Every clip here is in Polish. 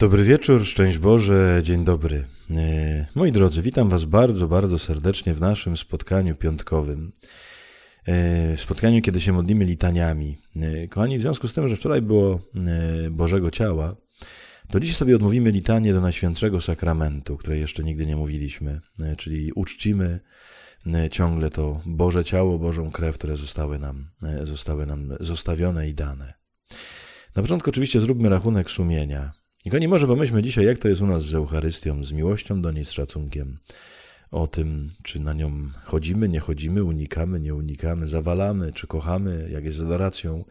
Dobry wieczór, szczęść Boże, dzień dobry. E, Moi drodzy, witam Was bardzo, bardzo serdecznie w naszym spotkaniu piątkowym. E, Spotkaniu, kiedy się modlimy litaniami. E, Kochani, w związku z tym, że wczoraj było Bożego Ciała, to dziś sobie odmówimy litanię do Najświętszego Sakramentu, której jeszcze nigdy nie mówiliśmy, czyli uczcimy ciągle to Boże Ciało, Bożą krew, które zostały nam, zostały nam zostawione i dane. Na początku oczywiście zróbmy rachunek sumienia. I nie może pomyślmy dzisiaj, jak to jest u nas z Eucharystią, z miłością do niej, z szacunkiem. O tym, czy na nią chodzimy, nie chodzimy, unikamy, nie unikamy, zawalamy, czy kochamy, jak jest z adoracją.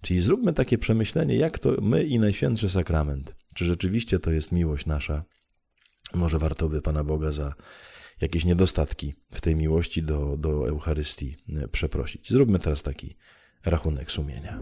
Czyli zróbmy takie przemyślenie, jak to my i Najświętszy Sakrament. Czy rzeczywiście to jest miłość nasza? Może warto by Pana Boga za jakieś niedostatki w tej miłości do, do Eucharystii e, przeprosić. Zróbmy teraz taki rachunek sumienia.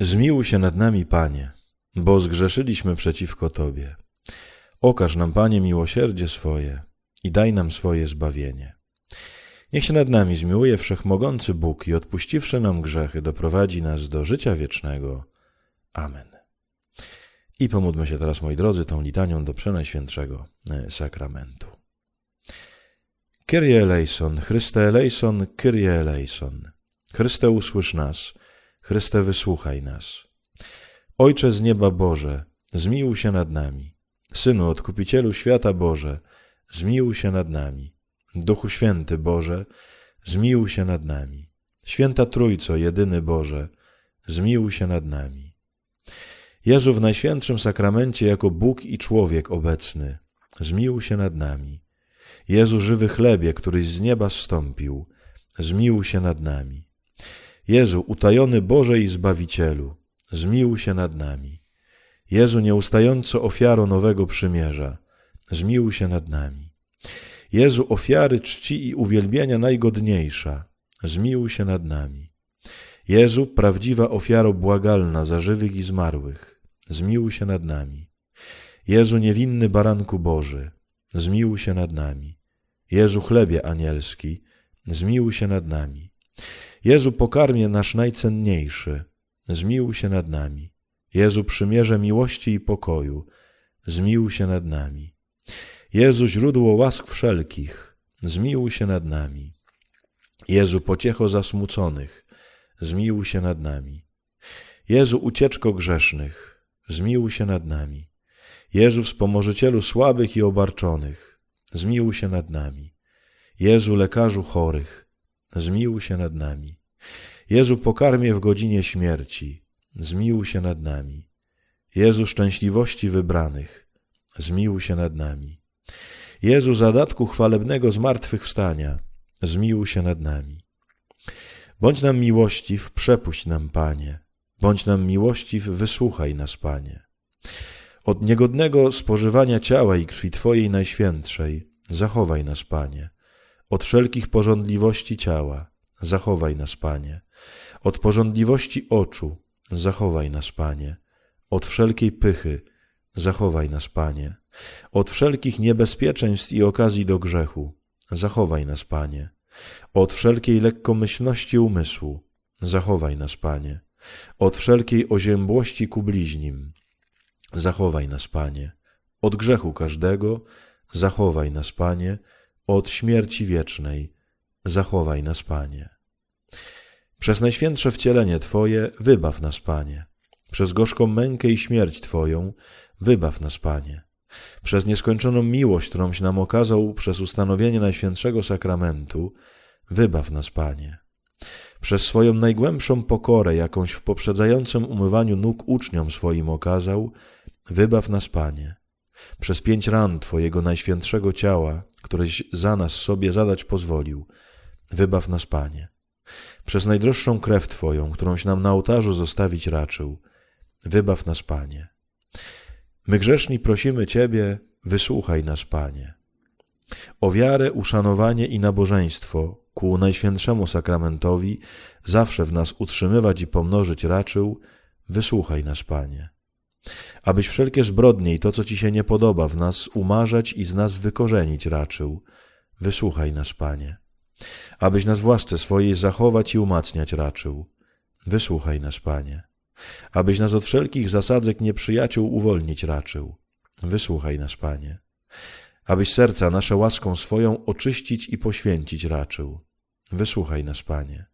Zmiłuj się nad nami, Panie, bo zgrzeszyliśmy przeciwko Tobie. Okaż nam, Panie, miłosierdzie swoje i daj nam swoje zbawienie. Niech się nad nami zmiłuje Wszechmogący Bóg i odpuściwszy nam grzechy, doprowadzi nas do życia wiecznego. Amen. I pomódlmy się teraz, moi drodzy, tą litanią do Przenajświętszego e, Sakramentu. Kyrie eleison, Chryste eleison, Kyrie eleison. Chryste usłysz nas, Chryste wysłuchaj nas. Ojcze z nieba Boże, zmiłuj się nad nami. Synu Odkupicielu świata Boże, zmiłuj się nad nami. Duchu Święty Boże, zmiłuj się nad nami. Święta Trójco, jedyny Boże, zmiłuj się nad nami. Jezu w Najświętszym Sakramencie jako Bóg i człowiek obecny, zmiłuj się nad nami. Jezu żywy chlebie, któryś z nieba zstąpił, zmiłuj się nad nami. Jezu, utajony Boże i Zbawicielu, zmiłuj się nad nami. Jezu, nieustająco ofiaro nowego przymierza, zmiłuj się nad nami. Jezu, ofiary czci i uwielbienia najgodniejsza, zmiłuj się nad nami. Jezu, prawdziwa ofiaro błagalna za żywych i zmarłych, zmiłuj się nad nami. Jezu, niewinny baranku Boży, zmiłuj się nad nami. Jezu, chlebie anielski, zmiłuj się nad nami. Jezu, pokarmie nasz najcenniejszy, zmiłuj się nad nami. Jezu, przymierze miłości i pokoju, zmiłuj się nad nami. Jezu, źródło łask wszelkich, zmiłuj się nad nami. Jezu, pociecho zasmuconych, zmiłuj się nad nami. Jezu, ucieczko grzesznych, zmiłuj się nad nami. Jezu, wspomożycielu słabych i obarczonych, zmiłuj się nad nami. Jezu, lekarzu chorych, zmiłuj się nad nami. Jezu, pokarmie w godzinie śmierci, zmiłuj się nad nami. Jezu, szczęśliwości wybranych, zmiłuj się nad nami. Jezu, zadatku chwalebnego zmartwychwstania, zmiłuj się nad nami. Bądź nam miłościw, przepuść nam, Panie. Bądź nam miłościw, wysłuchaj nas, Panie. Od niegodnego spożywania ciała i krwi Twojej Najświętszej zachowaj nas, Panie. Od wszelkich porządliwości ciała zachowaj nas, Panie. Od porządliwości oczu zachowaj nas, Panie. Od wszelkiej pychy zachowaj nas, Panie. Od wszelkich niebezpieczeństw i okazji do grzechu zachowaj nas, Panie. Od wszelkiej lekkomyślności umysłu, zachowaj nas, Panie. Od wszelkiej oziębłości ku bliźnim, zachowaj nas, Panie. Od grzechu każdego, zachowaj nas, Panie. Od śmierci wiecznej, zachowaj nas, Panie. Przez najświętsze wcielenie Twoje wybaw nas, Panie. Przez gorzką mękę i śmierć Twoją wybaw nas, Panie. Przez nieskończoną miłość, którąś nam okazał przez ustanowienie Najświętszego Sakramentu, wybaw nas, Panie. Przez swoją najgłębszą pokorę, jakąś w poprzedzającym umywaniu nóg uczniom swoim okazał, wybaw nas, Panie. Przez pięć ran Twojego Najświętszego Ciała, któreś za nas sobie zadać pozwolił, wybaw nas, Panie. Przez najdroższą krew Twoją, którąś nam na ołtarzu zostawić raczył, wybaw nas, Panie. My grzeszni prosimy Ciebie, wysłuchaj nas, Panie. O wiarę, uszanowanie i nabożeństwo ku Najświętszemu Sakramentowi zawsze w nas utrzymywać i pomnożyć raczył, wysłuchaj nas, Panie. Abyś wszelkie zbrodnie i to, co Ci się nie podoba w nas umarzać i z nas wykorzenić raczył, wysłuchaj nas, Panie. Abyś nas w łasce swojej zachować i umacniać raczył, wysłuchaj nas, Panie abyś nas od wszelkich zasadzek nieprzyjaciół uwolnić raczył. Wysłuchaj nas, Panie. Abyś serca nasze łaską swoją oczyścić i poświęcić raczył. Wysłuchaj nas, Panie.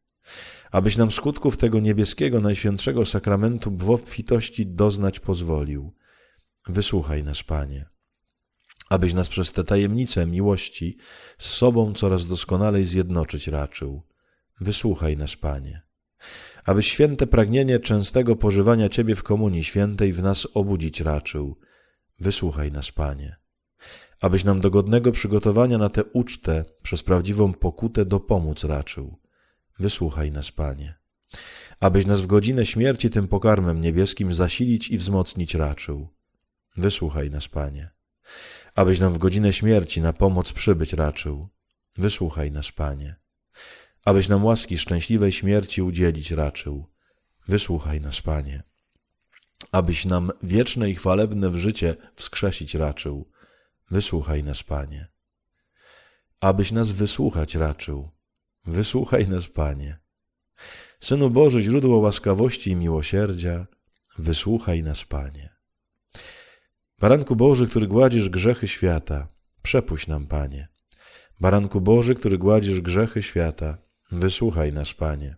Abyś nam skutków tego niebieskiego, najświętszego sakramentu w obfitości doznać pozwolił. Wysłuchaj nas, Panie. Abyś nas przez te tajemnice miłości z sobą coraz doskonalej zjednoczyć raczył. Wysłuchaj nas, Panie aby święte pragnienie częstego pożywania Ciebie w Komunii Świętej w nas obudzić raczył. Wysłuchaj nas, Panie. Abyś nam do godnego przygotowania na tę ucztę przez prawdziwą pokutę dopomóc raczył. Wysłuchaj nas, Panie. Abyś nas w godzinę śmierci tym pokarmem niebieskim zasilić i wzmocnić raczył. Wysłuchaj nas, Panie. Abyś nam w godzinę śmierci na pomoc przybyć raczył. Wysłuchaj nas, Panie abyś nam łaski szczęśliwej śmierci udzielić raczył. Wysłuchaj nas, Panie. Abyś nam wieczne i chwalebne w życie wskrzesić raczył. Wysłuchaj nas, Panie. Abyś nas wysłuchać raczył. Wysłuchaj nas, Panie. Synu Boży, źródło łaskawości i miłosierdzia, wysłuchaj nas, Panie. Baranku Boży, który gładzisz grzechy świata, przepuść nam, Panie. Baranku Boży, który gładzisz grzechy świata, Wysłuchaj nas, Panie.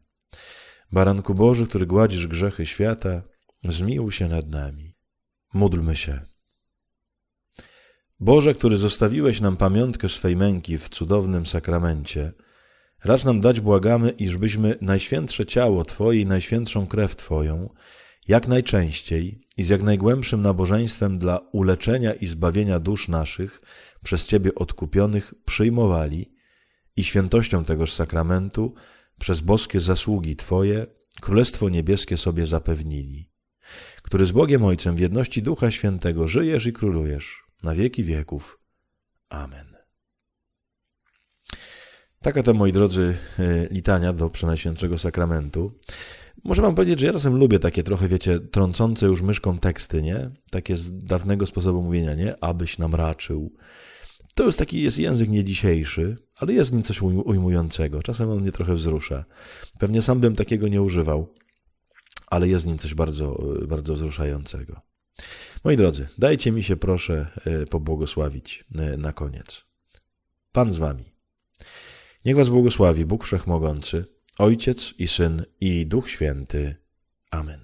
Baranku Boży, który gładzisz grzechy świata, zmiłuj się nad nami. Módlmy się. Boże, który zostawiłeś nam pamiątkę swej męki w cudownym sakramencie, racz nam dać błagamy, iżbyśmy najświętsze ciało Twoje i najświętszą krew Twoją jak najczęściej i z jak najgłębszym nabożeństwem dla uleczenia i zbawienia dusz naszych przez Ciebie odkupionych przyjmowali i świętością tegoż sakramentu przez boskie zasługi Twoje Królestwo Niebieskie sobie zapewnili, który z Bogiem Ojcem w jedności Ducha Świętego żyjesz i królujesz na wieki wieków. Amen. Taka to, moi drodzy, y, litania do Przenajświętszego Sakramentu. Może wam powiedzieć, że ja czasem lubię takie trochę, wiecie, trącące już myszką teksty, nie? Takie z dawnego sposobu mówienia, nie? Abyś nam raczył, to już taki jest język nie dzisiejszy, ale jest w nim coś ujmującego. Czasem on mnie trochę wzrusza. Pewnie sam bym takiego nie używał, ale jest w nim coś bardzo, bardzo wzruszającego. Moi drodzy, dajcie mi się proszę e, pobłogosławić e, na koniec. Pan z wami. Niech was błogosławi Bóg Wszechmogący, Ojciec i Syn i Duch Święty. Amen.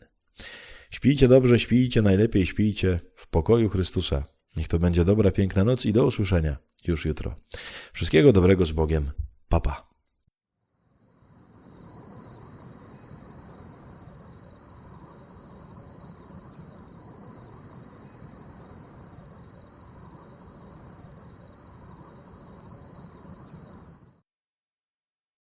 Śpijcie dobrze, śpijcie, najlepiej śpijcie w pokoju Chrystusa. Niech to będzie dobra, piękna noc i do usłyszenia już jutro. Wszystkiego dobrego z Bogiem. Papa.